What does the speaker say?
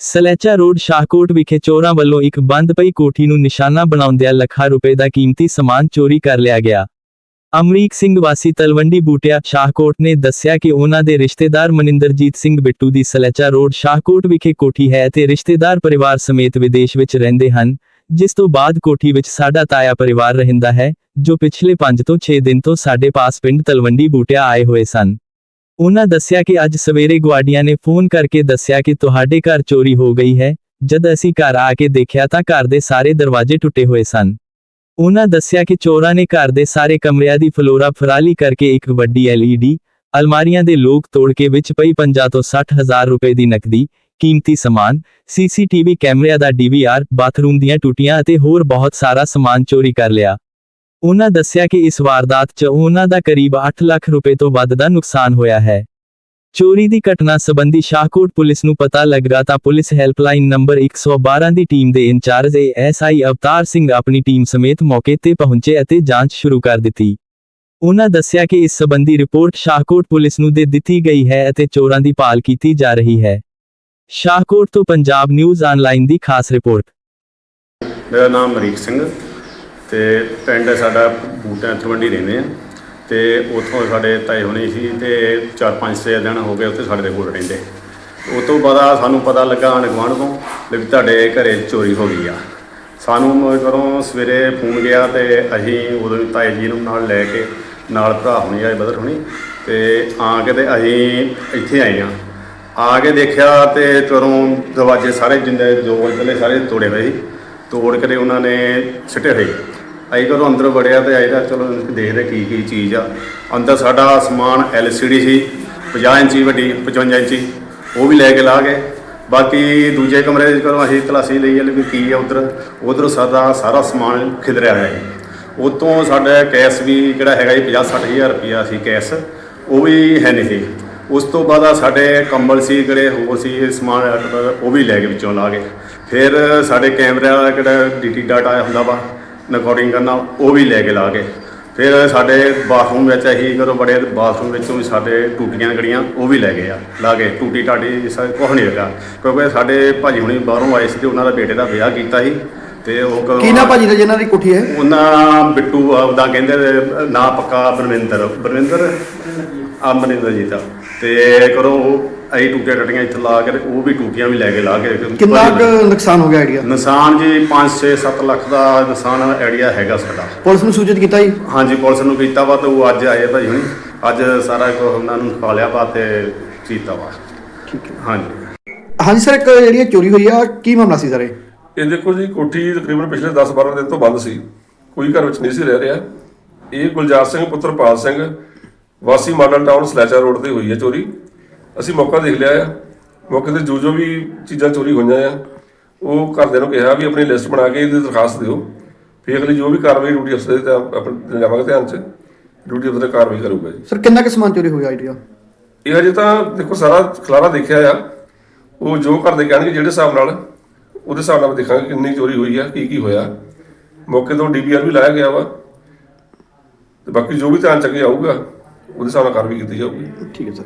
ਸਲੈਚਾ road Shahkot ਵਿਖੇ ਚੋਰਾਂ ਵੱਲੋਂ ਇੱਕ ਬੰਦ ਪਈ ਕੋਠੀ ਨੂੰ ਨਿਸ਼ਾਨਾ ਬਣਾਉਂਦਿਆਂ ਲੱਖਾਂ ਰੁਪਏ ਦਾ ਕੀਮਤੀ ਸਮਾਨ ਚੋਰੀ ਕਰ ਲਿਆ ਗਿਆ। ਅਮਰੀਕ ਸਿੰਘ ਵਾਸੀ ਤਲਵੰਡੀ ਬੂਟਿਆ ਸ਼ਾਹਕੋਟ ਨੇ ਦੱਸਿਆ ਕਿ ਉਹਨਾਂ ਦੇ ਰਿਸ਼ਤੇਦਾਰ ਮਨਿੰਦਰਜੀਤ ਸਿੰਘ ਬਿੱਟੂ ਦੀ ਸਲੈਚਾ ਰੋਡ ਸ਼ਾਹਕੋਟ ਵਿਖੇ ਕੋਠੀ ਹੈ ਤੇ ਰਿਸ਼ਤੇਦਾਰ ਪਰਿਵਾਰ ਸਮੇਤ ਵਿਦੇਸ਼ ਵਿੱਚ ਰਹਿੰਦੇ ਹਨ, ਜਿਸ ਤੋਂ ਬਾਅਦ ਕੋਠੀ ਵਿੱਚ ਸਾਡਾ ਤਾਇਆ ਪਰਿਵਾਰ ਰਹਿੰਦਾ ਹੈ, ਜੋ ਪਿਛਲੇ 5 ਤੋਂ 6 ਦਿਨ ਤੋਂ ਸਾਡੇ ਪਾਸ ਪਿੰਡ ਤਲਵੰਡੀ ਬੂਟਿਆ ਆਏ ਹੋਏ ਸਨ। ਉਹਨਾਂ ਦੱਸਿਆ ਕਿ ਅੱਜ ਸਵੇਰੇ ਗੁਆਂਢੀਆਂ ਨੇ ਫੋਨ ਕਰਕੇ ਦੱਸਿਆ ਕਿ ਤੁਹਾਡੇ ਘਰ ਚੋਰੀ ਹੋ ਗਈ ਹੈ। ਜਦ ਅਸੀਂ ਘਰ ਆ ਕੇ ਦੇਖਿਆ ਤਾਂ ਘਰ ਦੇ ਸਾਰੇ ਦਰਵਾਜ਼ੇ ਟੁੱਟੇ ਹੋਏ ਸਨ। ਉਹਨਾਂ ਦੱਸਿਆ ਕਿ ਚੋਰਾਂ ਨੇ ਘਰ ਦੇ ਸਾਰੇ ਕਮਰਿਆਂ ਦੀ ਫਲੋਰਾ ਫਰਾਲੀ ਕਰਕੇ ਇੱਕ ਵੱਡੀ LED ਅਲਮਾਰੀਆਂ ਦੇ ਲੋਕ ਤੋੜ ਕੇ ਵਿੱਚ ਪਈ 50 ਤੋਂ 60 ਹਜ਼ਾਰ ਰੁਪਏ ਦੀ ਨਕਦੀ, ਕੀਮਤੀ ਸਮਾਨ CCTV ਕੈਮਰਿਆਂ ਦਾ DVR ਬਾਥਰੂਮ ਦੀਆਂ ਟੂਟੀਆਂ ਅਤੇ ਹੋਰ ਬਹੁਤ ਸਾਰਾ ਸਮਾਨ ਚੋਰੀ ਕਰ ਲਿਆ। ਉਹਨਾਂ ਦੱਸਿਆ ਕਿ ਇਸ ਵਾਰਦਾਤ 'ਚ ਉਹਨਾਂ ਦਾ ਕਰੀਬ 8 ਲੱਖ ਰੁਪਏ ਤੋਂ ਵੱਧ ਦਾ ਨੁਕਸਾਨ ਹੋਇਆ ਹੈ। ਚੋਰੀ ਦੀ ਘਟਨਾ ਸੰਬੰਧੀ ਸ਼ਾਹਕੋਟ ਪੁਲਿਸ ਨੂੰ ਪਤਾ ਲੱਗਾ ਤਾਂ ਪੁਲਿਸ ਹੈਲਪਲਾਈਨ ਨੰਬਰ 112 ਦੀ ਟੀਮ ਦੇ incharge S I Avtar Singh ਆਪਣੀ ਟੀਮ ਸਮੇਤ ਮੌਕੇ ਤੇ ਪਹੁੰਚੇ ਅਤੇ ਜਾਂਚ ਸ਼ੁਰੂ ਕਰ ਦਿੱਤੀ। ਉਹਨਾਂ ਦੱਸਿਆ ਕਿ ਇਸ ਸੰਬੰਧੀ ਰਿਪੋਰਟ ਸ਼ਾਹਕੋਟ ਪੁਲਿਸ ਨੂੰ ਦੇ ਦਿੱਤੀ ਗਈ ਹੈ ਅਤੇ ਚੋਰਾਂ ਦੀ ਭਾਲ ਕੀਤੀ ਜਾ ਰਹੀ ਹੈ। ਸ਼ਾਹਕੋਟ ਤੋਂ ਪੰਜਾਬ ਨਿਊਜ਼ ਆਨਲਾਈਨ ਦੀ ਖਾਸ ਰਿਪੋਰਟ। ਮੇਰਾ ਨਾਮ ਅਮਰੀਕ ਸਿੰਘ। ਤੇ ਪਿੰਡ ਸਾਡਾ, ਬੂਟਿਆਂ ਤਲਵੰਡੀ ਰਹਿੰਦੇ ਆ। ਤੇ ਉੱਥੋਂ ਸਾਡੇ ਤਾਏ ਹੋਣੀ ਸੀ ਤੇ 4-5-6 ਦਿਨ ਹੋ ਗਏ ਉੱਥੇ ਸਾਡੇ ਦੇ ਕੋਲ ਰਹਿੰਦੇ। ਉਹ ਤੋਂ ਬਾਅਦ ਸਾਨੂੰ ਪਤਾ ਲੱਗਾ ਆਂਢ ਗੁਆਂਢ ਤੋਂ ਵੀ ਤੁਹਾਡੇ ਘਰੇ ਚੋਰੀ ਹੋ ਗਈ ਆ। ਸਾਨੂੰ ਮ- ਸਵੇਰੇ ਫੋਨ ਗਿਆ ਤੇ ਅਸੀਂ ਉਦੋਂ ਹੀ ਤਾਏ ਜੀ ਨੂੰ ਨਾਲ ਲੈ ਕੇ ਨਾਲ ਭਰਾ ਹੋਣੀ ਆਏ ਬਦਰ ਹੋਣੀ, ਤੇ ਆ ਕੇ ਤੇ ਅਸੀਂ ਇੱਥੇ ਆਏ ਆ। ਆ ਕੇ ਦੇਖਿਆ ਤੇ ਘਰੋਂ ਦਰਵਾਜ਼ੇ ਸਾਰੇ ਜਿੰਨੇ ਜੋ ਇਧਰਲੇ ਸਾਰੇ ਤੋੜੇ ਹੋਏ ਸੀ। ਤੋੜ ਕੇ ਉਹਨਾਂ ਨੇ ਸਿੱਟੇ ਹੋਏ। ਅਸੀਂ ਘਰੋਂ ਅੰਦਰ ਵੜਿਆ ਤੇ ਆਏ ਤਾਂ ਚਲੋ ਦੇਖਦੇ ਕੀ ਕੀ ਚੀਜ਼ ਆ। ਅੰਦਰ ਸਾਡਾ ਸਮਾਨ LCD ਸੀ 50 ਇੰਚੀ ਵੱਡੀ 55 ਇੰਚੀ, ਉਹ ਵੀ ਲੈ ਕੇ ਲਾ ਗਏ। ਬਾਕੀ ਦੂਜੇ ਕਮਰੇ ਦੇ ਘਰੋਂ ਅਸੀਂ ਤਲਾਸ਼ੀ ਲਈ ਹੈ ਵੀ ਕੀ ਆ ਉਧਰ। ਉਧਰ ਸਾਡਾ ਸਾਰਾ ਸਮਾਨ ਖਿਲਰਿਆ ਹੋਇਆ ਹੈ ਉਤੋਂ ਸਾਡਾ ਕੈਸ਼ ਵੀ ਜਿਹੜਾ ਹੈਗਾ ਜੀ 50 60 ਹਜ਼ਾਰ ਰੁਪਇਆ ਸੀ ਕੈਸ਼, ਉਹ ਵੀ ਹੈ ਨਹੀਂ ਸੀ। ਉਸ ਤੋਂ ਬਾਅਦ ਆ ਸਾਡੇ ਕੰਬਲ ਸੀ, ਜਿਹੜੇ ਹੋਰ ਸੀ ਸਮਾਨ ਉਹ ਵੀ ਲੈ ਕੇ ਵਿੱਚੋਂ ਲਾ ਗਏ। ਫਿਰ ਸਾਡੇ ਕੈਮਰੇ ਵਾਲਾ ਜਿਹੜਾ ਡੀਟੀ ਡਾਟਾ ਹੁੰਦਾ ਵਾ ਰਿਕਾਰਡਿੰਗ ਕਰਨਾ ਉਹ ਵੀ ਲੈ ਕੇ ਲਾ ਗਏ ਫਿਰ ਸਾਡੇ ਬਾਥਰੂਮ ਵਿੱਚ ਅਸੀਂ ਜਦੋਂ ਬੜੇ ਬਾਥਰੂਮ ਵਿੱਚੋਂ ਵੀ ਸਾਡੇ ਟੂਟੀਆਂ ਗੜੀਆਂ ਉਹ ਵੀ ਲੈ ਗਏ ਆ ਲਾ ਕੇ। ਟੂਟੀ ਟਾਟੀ ਸਭ ਕੁਛ ਨਹੀਂ ਲੱਗਾ। ਕਿਉਂਕਿ ਸਾਡੇ ਭਾਜੀ ਹੁਣੀ ਬਾਹਰੋਂ ਆਏ ਸੀ ਤੇ ਉਹਨਾਂ ਦਾ ਬੇਟੇ ਦਾ ਵਿਆਹ ਕੀਤਾ ਸੀ ਤੇ ਉਹ ਕਦੋਂ ਕੀ ਨਾ ਭਾਜੀ ਦਾ ਜਿਨ੍ਹਾਂ ਦੀ ਕੋਠੀ ਹੈ? ਉਹਨਾਂ ਬਿੱਟੂ ਆਪਦਾ ਕਹਿੰਦੇ ਨੇ, ਨਾਂ ਪੱਕਾ ਬਰਵਿੰਦਰ ਬਰਵਿੰਦਰ ਅਮਰਿੰਦਰ ਜੀ ਦਾ ਤੇ ਕਰੋ ਅਸੀਂ ਟੂਟੀਆਂ ਟਟੀਆਂ ਇੱਥੇ ਲਾ ਕੇ ਤੇ ਉਹ ਵੀ ਟੂਟੀਆਂ ਵੀ ਲੈ ਕੇ ਲਾ ਕੇ ਕਿੰਨਾ ਕੁ ਨੁਕਸਾਨ ਹੋ ਗਿਆ ਆਈਡੀਆ ਨੁਕਸਾਨ ਜੀ 5 6 7 ਲੱਖ ਦਾ ਨੁਕਸਾਨ ਆਈਡੀਆ ਹੈਗਾ ਸਾਡਾ। ਪੁਲਿਸ ਨੂੰ ਸੂਚਿਤ ਕੀਤਾ ਜੀ? ਹਾਂਜੀ ਪੁਲਿਸ ਨੂੰ ਕੀਤਾ ਵਾ ਤੇ ਉਹ ਅੱਜ ਆਏ ਭਾਈ ਹੁਣੀ। ਅੱਜ ਸਾਰਾ ਕੁਝ ਉਹਨਾਂ ਨੂੰ ਖਾ ਲਿਆ ਵਾ ਤੇ ਕੀਤਾ ਵਾ। ਠੀਕ ਹੈ। ਹਾਂਜੀ। ਹਾਂਜੀ ਸਰ ਇੱਕ ਜਿਹੜੀ ਇਹ ਚੋਰੀ ਹੋਈ ਆ ਕੀ ਮਾਮਲਾ ਸੀ ਸਰ ਇਹ? ਇਹ ਦੇਖੋ ਜੀ ਕੋਠੀ ਤਕਰੀਬਨ ਪਿਛਲੇ 10-12 ਦਿਨ ਤੋਂ ਬੰਦ ਸੀ। ਕੋਈ ਘਰ ਵਿੱਚ ਨਹੀਂ ਸੀ ਰਹਿ ਰਿਹਾ। ਇਹ ਗੁਲਜ਼ਾਰ ਸਿੰਘ ਪੁੱਤਰ ਪਾਲ ਸਿੰਘ ਵਾਸੀ ਮਾਡਲ ਟਾਊਨ ਸਲੈਚਾ ਰੋਡ ਤੇ ਹੋਈ ਹੈ ਚੋਰੀ। ਅਸੀਂ ਮੌਕਾ ਦੇਖ ਲਿਆ ਆ। ਮੌਕੇ ਤੇ ਜੋ ਜੋ ਵੀ ਚੀਜ਼ਾਂ ਚੋਰੀ ਹੋਈਆਂ ਆ ਉਹ ਘਰਦਿਆਂ ਨੂੰ ਕਿਹਾ ਵੀ ਆਪਣੀ ਲਿਸਟ ਬਣਾ ਕੇ ਇਹਦੀ ਦਰਖਾਸਤ ਦਿਓ। ਫਿਰ ਅਗਲੀ ਜੋ ਵੀ ਕਾਰਵਾਈ ਡਿਊਟੀ ਅਫਸਰ ਦੇ ਧਿਆਨ ਆਪਣੇ ਲਿਆਵਾਂਗੇ ਧਿਆਨ 'ਚ ਡਿਊਟੀ ਅਫਸਰ ਕਾਰਵਾਈ ਕਰੂਗਾ ਜੀ। ਸਰ ਕਿੰਨਾ ਕੁ ਸਮਾਨ ਚੋਰੀ ਹੋ ਗਿਆ ਆਈਡੀਆ? ਇਹ ਹਜੇ ਤਾਂ ਦੇਖੋ ਸਾਰਾ ਖਲਾਰਾ ਦੇਖਿਆ ਆ। ਉਹ ਜੋ ਘਰ ਦੇ ਕਹਿਣਗੇ ਜਿਹੜੇ ਹਿਸਾਬ ਨਾਲ ਉਹਦੇ ਹਿਸਾਬ ਨਾਲ ਦੇਖਾਂਗੇ ਕਿੰਨੀ ਚੋਰੀ ਹੋਈ ਆ ਕੀ ਕੀ ਹੋਇਆ। ਮੌਕੇ ਤੋਂ ਡੀਵੀਆਰ ਵੀ ਲਾਇਆ ਗਿਆ ਵਾ। ਤੇ ਬਾਕੀ ਜੋ ਵੀ ਧਿਆਨ ਚ ਅੱਗੇ ਆਊਗਾ ਉਹਦੇ ਹਿਸਾਬ ਨਾਲ ਕਾਰਵਾਈ ਕੀਤੀ ਜਾਊਗੀ। ਠੀਕ ਹੈ ਸਰ।